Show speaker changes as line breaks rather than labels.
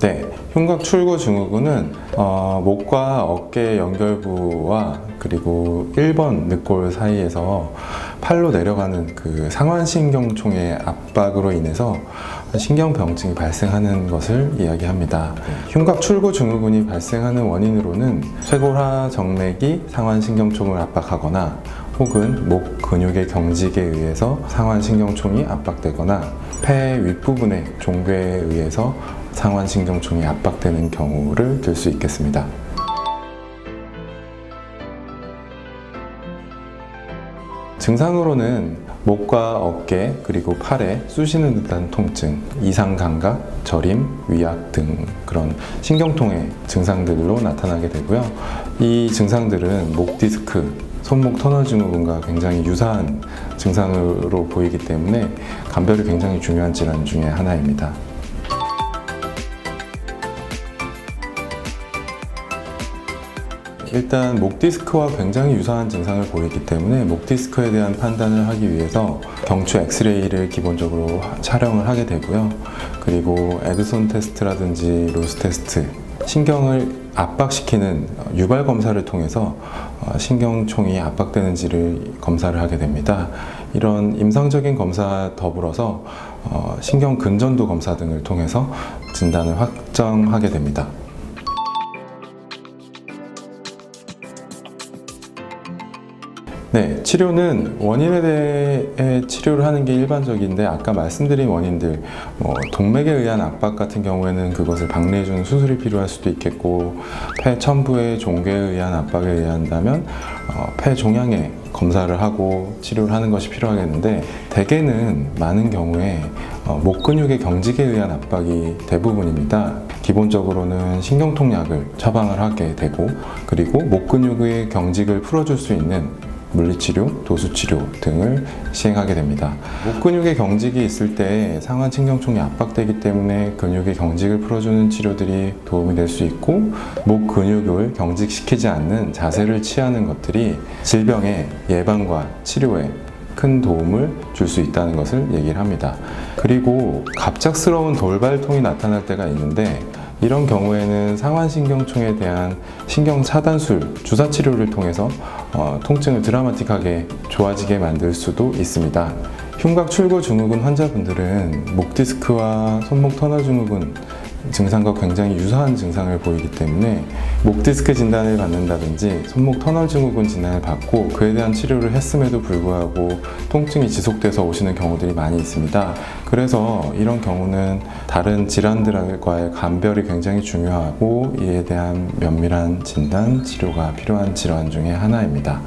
네, 흉곽 출구 증후군은 어, 목과 어깨 연결부와 그리고 1번 늑골 사이에서 팔로 내려가는 그 상완신경총의 압박으로 인해서 신경병증이 발생하는 것을 이야기합니다. 흉곽 출구 증후군이 발생하는 원인으로는 쇄골하 정맥이 상완신경총을 압박하거나 혹은 목 근육의 경직에 의해서 상완신경총이 압박되거나 폐 윗부분의 종괴에 의해서 상완신경총이 압박되는 경우를 들 수 있겠습니다. 증상으로는 목과 어깨 그리고 팔에 쑤시는 듯한 통증, 이상 감각, 저림, 위압 등 그런 신경통의 증상들로 나타나게 되고요. 이 증상들은 목 디스크, 손목 터널 증후군과 굉장히 유사한 증상으로 보이기 때문에 감별이 굉장히 중요한 질환 중에 하나입니다. 일단 목 디스크와 굉장히 유사한 증상을 보이기 때문에 목 디스크에 대한 판단을 하기 위해서 경추 엑스레이를 기본적으로 촬영을 하게 되고요. 그리고 에드손 테스트라든지 로스 테스트, 신경을 압박시키는 유발 검사를 통해서 어, 신경총이 압박되는지를 검사를 하게 됩니다. 이런 임상적인 검사 더불어서 어, 신경 근전도 검사 등을 통해서 진단을 확정하게 됩니다. 네, 치료는 원인에 대해 치료를 하는 게 일반적인데 아까 말씀드린 원인들, 뭐 동맥에 의한 압박 같은 경우에는 그것을 박내해주는 수술이 필요할 수도 있겠고 폐 첨부의 종괴에 의한 압박에 의한다면 어, 폐 종양에 검사를 하고 치료를 하는 것이 필요하겠는데 대개는 많은 경우에 어, 목 근육의 경직에 의한 압박이 대부분입니다. 기본적으로는 신경통약을 처방을 하게 되고 그리고 목 근육의 경직을 풀어줄 수 있는 물리치료, 도수치료 등을 시행하게 됩니다. 목 근육의 경직이 있을 때 상완 신경총이 압박되기 때문에 근육의 경직을 풀어주는 치료들이 도움이 될 수 있고 목 근육을 경직시키지 않는 자세를 취하는 것들이 질병의 예방과 치료에 큰 도움을 줄 수 있다는 것을 얘기를 합니다. 그리고 갑작스러운 돌발통이 나타날 때가 있는데 이런 경우에는 상완신경총에 대한 신경 차단술 주사 치료를 통해서 어, 통증을 드라마틱하게 좋아지게 만들 수도 있습니다. 흉곽 출구 증후군 환자분들은 목 디스크와 손목 터널 증후군 증상과 굉장히 유사한 증상을 보이기 때문에 목 디스크 진단을 받는다든지 손목 터널 증후군 진단을 받고 그에 대한 치료를 했음에도 불구하고 통증이 지속돼서 오시는 경우들이 많이 있습니다. 그래서 이런 경우는 다른 질환들과의 감별이 굉장히 중요하고 이에 대한 면밀한 진단, 치료가 필요한 질환 중에 하나입니다.